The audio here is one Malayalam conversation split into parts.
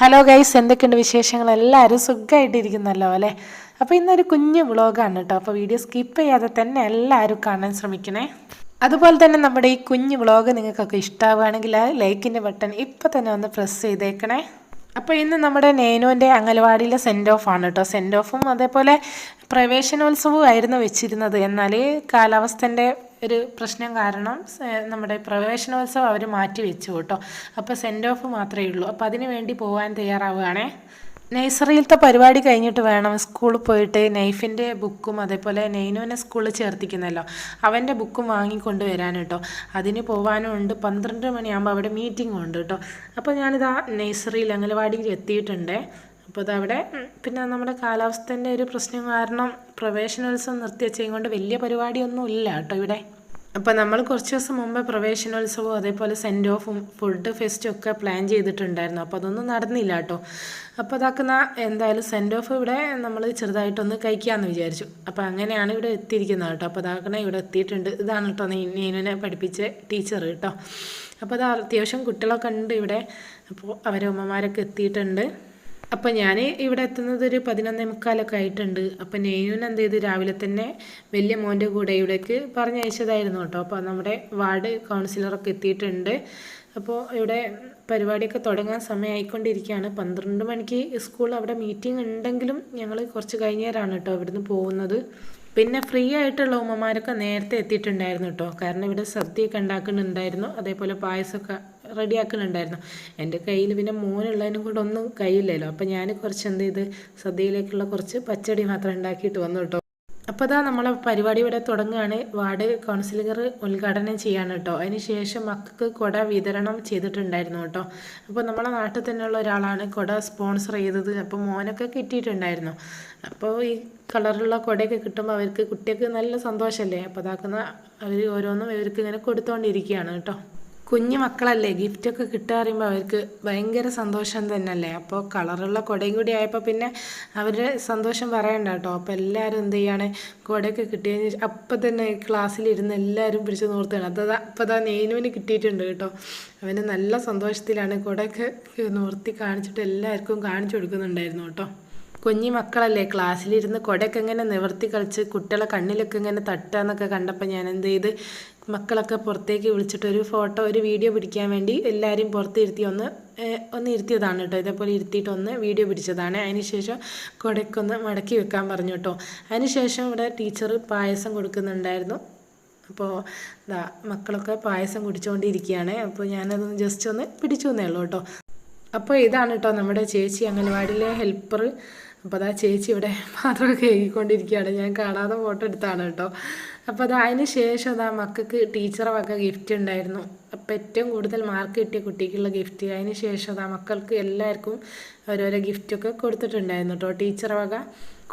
ഹലോ ഗൈസ് എന്തൊക്കെയുണ്ട് വിശേഷങ്ങൾ? എല്ലാവരും സുഖമായിട്ടിരിക്കുന്നല്ലോ അല്ലേ? അപ്പോൾ ഇന്നൊരു കുഞ്ഞ് വ്ളോഗാണ് കേട്ടോ. അപ്പോൾ വീഡിയോ സ്കിപ്പ് ചെയ്യാതെ തന്നെ എല്ലാവരും കാണാൻ ശ്രമിക്കണേ. അതുപോലെ തന്നെ നമ്മുടെ ഈ കുഞ്ഞ് വ്ളോഗ് നിങ്ങൾക്കൊക്കെ ഇഷ്ടമാവുകയാണെങ്കിൽ ലൈക്കിന്റെ ബട്ടൺ ഇപ്പോൾ തന്നെ ഒന്ന് പ്രസ് ചെയ്തേക്കണേ. അപ്പോൾ ഇന്ന് നമ്മുടെ നേനുവിന്റെ അംഗൻവാടിയിലെ സെൻഡ് ഓഫ് ആണ് കേട്ടോ. സെൻഡ് ഓഫും അതേപോലെ പ്രവേശനോത്സവവും ആയിരുന്നു വെച്ചിരുന്നത്. എന്നാൽ കാലാവസ്ഥന്റെ ഒരു പ്രശ്നം കാരണം നമ്മുടെ പ്രവേശനോത്സവം അവർ മാറ്റി വെച്ചു കേട്ടോ. അപ്പോൾ സെൻഡ് ഓഫ് മാത്രമേ ഉള്ളൂ. അപ്പോൾ അതിന് വേണ്ടി പോകാൻ തയ്യാറാവുകയാണേ. നഴ്സറിയിലത്തെ പരിപാടി കഴിഞ്ഞിട്ട് വേണം സ്കൂളിൽ പോയിട്ട് നൈഫിന്റെ ബുക്കും അതേപോലെ നെയ്നുവിനെ സ്കൂളിൽ ചേർത്തിക്കുന്നല്ലോ. അവന്റെ ബുക്കും വാങ്ങിക്കൊണ്ട് വരാൻ കേട്ടോ. അതിന് പോകാനും ഉണ്ട്. പന്ത്രണ്ട് മണിയാകുമ്പോൾ അവിടെ മീറ്റിംഗ് ഉണ്ട് കേട്ടോ. അപ്പോൾ ഞാനിതാ നഴ്സറിയിൽ അംഗനവാടിയിൽ എത്തിയിട്ടുണ്ട്. അപ്പോൾ അതവിടെ പിന്നെ നമ്മുടെ കാലാവസ്ഥേന്റെ ഒരു പ്രശ്നം കാരണം പ്രവേശനോത്സവം നിർത്തിവെച്ചതും കൊണ്ട് വലിയ പരിപാടിയൊന്നും ഇല്ല കേട്ടോ ഇവിടെ. അപ്പോൾ നമ്മൾ കുറച്ച് ദിവസം മുമ്പ് പ്രവേശനോത്സവവും അതേപോലെ സെൻഡ് ഓഫും ഫുഡ് ഫെസ്റ്റും ഒക്കെ പ്ലാൻ ചെയ്തിട്ടുണ്ടായിരുന്നു. അപ്പോൾ അതൊന്നും നടന്നില്ല കേട്ടോ. അപ്പോൾ അതാക്കുന്ന എന്തായാലും സെൻഡ് ഓഫ് ഇവിടെ നമ്മൾ ചെറുതായിട്ടൊന്ന് കഴിക്കാമെന്ന് വിചാരിച്ചു. അപ്പോൾ അങ്ങനെയാണ് ഇവിടെ എത്തിയിരിക്കുന്നത് കേട്ടോ. അപ്പോൾ അതാക്കണ ഇവിടെ എത്തിയിട്ടുണ്ട്. ഇതാണ് കേട്ടോ നീനുവിനെ പഠിപ്പിച്ച ടീച്ചർ കേട്ടോ. അപ്പോൾ അത് അത്യാവശ്യം കുട്ടികളൊക്കെ ഉണ്ട് ഇവിടെ അപ്പോൾ അവരെ ഉമ്മമാരൊക്കെ എത്തിയിട്ടുണ്ട്. അപ്പം ഞാൻ ഇവിടെ എത്തുന്നത് ഒരു പതിനൊന്നേ മുക്കാലൊക്കെ ആയിട്ടുണ്ട്. അപ്പം നെയ്യൂൻ എന്ത് ചെയ്ത് രാവിലെ തന്നെ വലിയ മോന്റെ കൂടെ ഇവിടേക്ക് പറഞ്ഞയച്ചതായിരുന്നു കേട്ടോ. അപ്പോൾ നമ്മുടെ വാർഡ് കൗൺസിലറൊക്കെ എത്തിയിട്ടുണ്ട്. അപ്പോൾ ഇവിടെ പരിപാടിയൊക്കെ തുടങ്ങാൻ സമയമായിക്കൊണ്ടിരിക്കുകയാണ്. പന്ത്രണ്ട് മണിക്ക് സ്കൂളിൽ അവിടെ മീറ്റിംഗ് ഉണ്ടെങ്കിലും ഞങ്ങൾ കുറച്ച് കഴിഞ്ഞേരാണ് കേട്ടോ ഇവിടുന്ന് പോകുന്നത്. പിന്നെ ഫ്രീ ആയിട്ടുള്ള ഉമ്മമാരൊക്കെ നേരത്തെ എത്തിയിട്ടുണ്ടായിരുന്നു കേട്ടോ കാരണം ഇവിടെ സദ്യയൊക്കെ ഉണ്ടാക്കുന്നുണ്ടായിരുന്നു. അതേപോലെ പായസമൊക്കെ റെഡിയാക്കുന്നുണ്ടായിരുന്നു എന്റെ കയ്യിൽ പിന്നെ മോനുള്ളതിനും കൂടെ ഒന്നും കഴിയില്ലല്ലോ. അപ്പം ഞാൻ കുറച്ച് എന്ത് ചെയ്ത് സദ്യയിലേക്കുള്ള കുറച്ച് പച്ചടി മാത്രം ഉണ്ടാക്കിയിട്ട് വന്നു കേട്ടോ അപ്പോൾ അതാ നമ്മളെ പരിപാടി ഇവിടെ തുടങ്ങുകയാണ്. വാർഡ് കൗൺസിലർ ഉദ്ഘാടനം ചെയ്യാണ് കേട്ടോ. അതിന് ശേഷം മക്കൾക്ക് കുട വിതരണം ചെയ്തിട്ടുണ്ടായിരുന്നു കേട്ടോ. അപ്പോൾ നമ്മളെ നാട്ടിൽ തന്നെയുള്ള ഒരാളാണ് കുട സ്പോൺസർ ചെയ്തത്. അപ്പോൾ മോനൊക്കെ കിട്ടിയിട്ടുണ്ടായിരുന്നു. അപ്പോൾ ഈ കളറുള്ള കുടയൊക്കെ കിട്ടുമ്പോൾ അവർക്ക് കുട്ടികൾക്ക് നല്ല സന്തോഷമല്ലേ അപ്പോൾ അതാക്കുന്ന അവർ ഓരോന്നും ഇവർക്ക് ഇങ്ങനെ കൊടുത്തുകൊണ്ടിരിക്കുകയാണ് കേട്ടോ. കുഞ്ഞു മക്കളല്ലേ ഗിഫ്റ്റൊക്കെ കിട്ടുക പറയുമ്പോൾ അവർക്ക് ഭയങ്കര സന്തോഷം തന്നെയല്ലേ? അപ്പോൾ കളറുള്ള കുടയും കൂടി ആയപ്പോൾ പിന്നെ അവരുടെ സന്തോഷം പറയണ്ട കേട്ടോ. അപ്പോൾ എല്ലാവരും എന്ത് ചെയ്യാണ്? കുടയൊക്കെ കിട്ടിയതിന് ശേഷം അപ്പം തന്നെ ക്ലാസ്സിലിരുന്ന് എല്ലാവരും പിടിച്ച് നോർത്താണ് അത് അപ്പോൾ അതാ നെയ്നുവിന് കിട്ടിയിട്ടുണ്ട് കേട്ടോ. അവന് നല്ല സന്തോഷത്തിലാണ് കുടയൊക്കെ നോർത്തി കാണിച്ചിട്ട് എല്ലാവർക്കും കാണിച്ചു കൊടുക്കുന്നുണ്ടായിരുന്നു കേട്ടോ. കുഞ്ഞി മക്കളല്ലേ ക്ലാസ്സിലിരുന്ന് കുടയൊക്കെ ഇങ്ങനെ നിവർത്തി കളിച്ച് കുട്ടികളെ കണ്ണിലൊക്കെ ഇങ്ങനെ തട്ടുക എന്നൊക്കെ കണ്ടപ്പോൾ ഞാൻ എന്ത് ചെയ്ത്? മക്കളൊക്കെ പുറത്തേക്ക് വിളിച്ചിട്ട് ഒരു ഫോട്ടോ ഒരു വീഡിയോ പിടിക്കാൻ വേണ്ടി എല്ലാവരും പുറത്തിരുത്തി ഒന്ന് ഒന്ന് ഇരുത്തിയതാണ് കേട്ടോ. ഇതേപോലെ ഇരുത്തിയിട്ട് ഒന്ന് വീഡിയോ പിടിച്ചതാണ്. അതിന് ശേഷം കുടയ്ക്കൊന്ന് മടക്കി വെക്കാൻ പറഞ്ഞു കേട്ടോ. അതിന് ശേഷം ഇവിടെ ടീച്ചർ പായസം കൊടുക്കുന്നുണ്ടായിരുന്നു. അപ്പോൾ ഇതാ മക്കളൊക്കെ പായസം കുടിച്ചുകൊണ്ടിരിക്കുകയാണ് അപ്പോൾ ഞാനതൊന്ന് ജസ്റ്റ് ഒന്ന് പിടിച്ചു എന്നേ ഉള്ളൂ കേട്ടോ. അപ്പോൾ ഇതാണ് കേട്ടോ നമ്മുടെ ചേച്ചി അംഗൻവാടിയിലെ ഹെൽപ്പർ അപ്പോൾ അതാ ചേച്ചി ഇവിടെ പാത്രമൊക്കെ കഴുകിക്കൊണ്ടിരിക്കുകയാണ്. ഞാൻ കാണാതെ ഫോട്ടോ എടുത്താണ് കേട്ടോ. അപ്പോൾ അത് അതിന് ശേഷം അതാ മക്കൾക്ക് ടീച്ചറെ വക ഗിഫ്റ്റ് ഉണ്ടായിരുന്നു അപ്പോൾ ഏറ്റവും കൂടുതൽ മാർക്ക് കിട്ടിയ കുട്ടിക്കുള്ള ഗിഫ്റ്റ് അതിന് ശേഷം അതാ മക്കൾക്ക് എല്ലാവർക്കും ഓരോരോ ഗിഫ്റ്റൊക്കെ കൊടുത്തിട്ടുണ്ടായിരുന്നു കേട്ടോ ടീച്ചറെ വക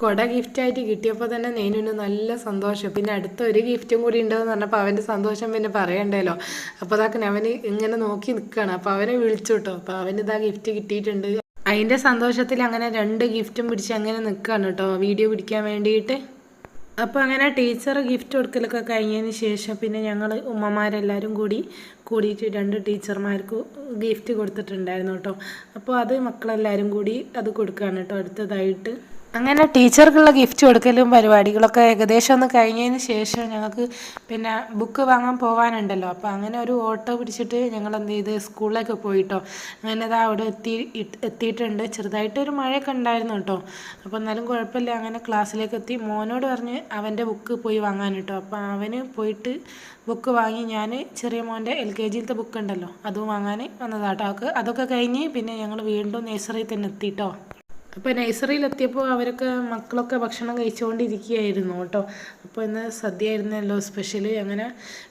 ഗിഫ്റ്റ് ഗിഫ്റ്റായിട്ട് കിട്ടിയപ്പോൾ തന്നെ നെയ്നുവിന് നല്ല സന്തോഷം. പിന്നെ അടുത്ത ഒരു ഗിഫ്റ്റും കൂടി ഉണ്ടെന്ന് പറഞ്ഞപ്പോൾ അവന്റെ സന്തോഷം പിന്നെ പറയണ്ടല്ലോ അപ്പോൾ അതൊക്കെ അവന് ഇങ്ങനെ നോക്കി നിൽക്കുകയാണ് അപ്പോൾ അവനെ വിളിച്ചു കേട്ടോ അപ്പോൾ അവന് ഇതാ ഗിഫ്റ്റ് കിട്ടിയിട്ടുണ്ട്. അതിന്റെ സന്തോഷത്തിൽ അങ്ങനെ രണ്ട് ഗിഫ്റ്റും പിടിച്ച് അങ്ങനെ നിൽക്കുകയാണ് കേട്ടോ വീഡിയോ പിടിക്കാൻ വേണ്ടിയിട്ട്. അപ്പോൾ അങ്ങനെ ടീച്ചർ ഗിഫ്റ്റ് കൊടുക്കലൊക്കെ കഴിഞ്ഞതിന് ശേഷം പിന്നെ ഞങ്ങൾ ഉമ്മമാരെല്ലാവരും കൂടി കൂടിയിട്ട് രണ്ട് ടീച്ചർമാർക്ക് ഗിഫ്റ്റ് കൊടുത്തിട്ടുണ്ടായിരുന്നു കേട്ടോ. അപ്പോൾ അത് മക്കളെല്ലാവരും കൂടി അത് കൊടുക്കുകയാണ് കേട്ടോ. അടുത്തതായിട്ട് അങ്ങനെ ടീച്ചർക്കുള്ള ഗിഫ്റ്റ് കൊടുക്കലും പരിപാടികളൊക്കെ ഏകദേശം ഒന്ന് കഴിഞ്ഞതിന് ശേഷം ഞങ്ങൾക്ക് പിന്നെ ബുക്ക് വാങ്ങാൻ പോകാനുണ്ടല്ലോ അപ്പോൾ അങ്ങനെ ഒരു ഓട്ടോ പിടിച്ചിട്ട് ഞങ്ങൾ എന്ത് ചെയ്ത് സ്കൂളിലേക്ക് പോയിട്ടോ. അങ്ങനെ അത് അവിടെ എത്തി എത്തിയിട്ടുണ്ട്. എത്തിയിട്ടുണ്ട് ചെറുതായിട്ടൊരു മഴയൊക്കെ ഉണ്ടായിരുന്നു കേട്ടോ. അപ്പോൾ എന്നാലും കുഴപ്പമില്ല. അങ്ങനെ ക്ലാസ്സിലേക്ക് എത്തി. മോനോട് പറഞ്ഞ് അവന്റെ ബുക്ക് പോയി വാങ്ങാൻ കേട്ടോ അപ്പോൾ അവന് പോയിട്ട് ബുക്ക് വാങ്ങി. ഞാൻ ചെറിയ മോന്റെ എൽ കെ ജിയിലത്തെ ബുക്ക് ഉണ്ടല്ലോ. അതും വാങ്ങാൻ വന്നതാട്ടോ. അതൊക്കെ കഴിഞ്ഞ് പിന്നെ ഞങ്ങൾ വീണ്ടും നേഴ്സറിയിൽ തന്നെ എത്തിയിട്ടോ അപ്പോൾ നഴ്സറിയിലെത്തിയപ്പോൾ അവരൊക്കെ മക്കളൊക്കെ ഭക്ഷണം കഴിച്ചുകൊണ്ടിരിക്കുകയായിരുന്നു കേട്ടോ. അപ്പോൾ ഇന്ന് സദ്യ ആയിരുന്നല്ലോ സ്പെഷ്യൽ അങ്ങനെ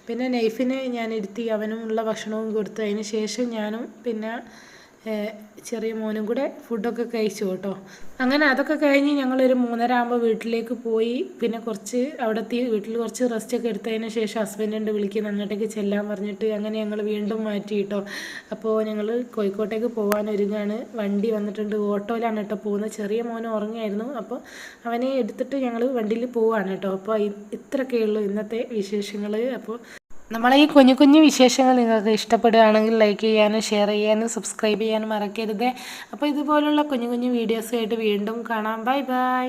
പിന്നെ നൈഫിന് ഞാൻ ഇരുത്തി അവനും ഉള്ള ഭക്ഷണവും കൊടുത്തു അതിന് ശേഷം ഞാനും പിന്നെ ചെറിയ മോനും കൂടെ ഫുഡൊക്കെ കഴിച്ചു കേട്ടോ. അങ്ങനെ അതൊക്കെ കഴിഞ്ഞ് ഞങ്ങളൊരു മൂന്നര ആകുമ്പോൾ വീട്ടിലേക്ക് പോയി. പിന്നെ കുറച്ച് അവിടെ വീട്ടിൽ കുറച്ച് റെസ്റ്റൊക്കെ എടുത്തതിന് ശേഷം ഹസ്ബൻഡുണ്ട് വിളിക്കുന്ന. അങ്ങോട്ടേക്ക് ചെല്ലാൻ പറഞ്ഞിട്ട് അങ്ങനെ ഞങ്ങൾ വീണ്ടും മാറ്റി കേട്ടോ. അപ്പോൾ ഞങ്ങൾ കോഴിക്കോട്ടേക്ക് പോകാൻ ഒരുങ്ങാണ്. വണ്ടി വന്നിട്ടുണ്ട്. ഓട്ടോയിലാണ് കേട്ടോ പോകുന്നത്. ചെറിയ മോൻ ഉറങ്ങിയായിരുന്നു. അപ്പോൾ അവനെ എടുത്തിട്ട് ഞങ്ങൾ വണ്ടിയിൽ പോവാണ് കേട്ടോ. അപ്പോൾ ഇത്രയൊക്കെയുള്ളൂ ഇന്നത്തെ വിശേഷങ്ങൾ അപ്പോൾ നമ്മളെ ഈ കുഞ്ഞു കുഞ്ഞു വിശേഷങ്ങൾ നിങ്ങൾക്ക് ഇഷ്ടപ്പെടുകയാണെങ്കിൽ ലൈക്ക് ചെയ്യാനും ഷെയർ ചെയ്യാനും സബ്സ്ക്രൈബ് ചെയ്യാനും മറക്കരുത്. അപ്പോൾ ഇതുപോലുള്ള കുഞ്ഞു കുഞ്ഞു വീഡിയോസുമായിട്ട് വീണ്ടും കാണാം. Bye bye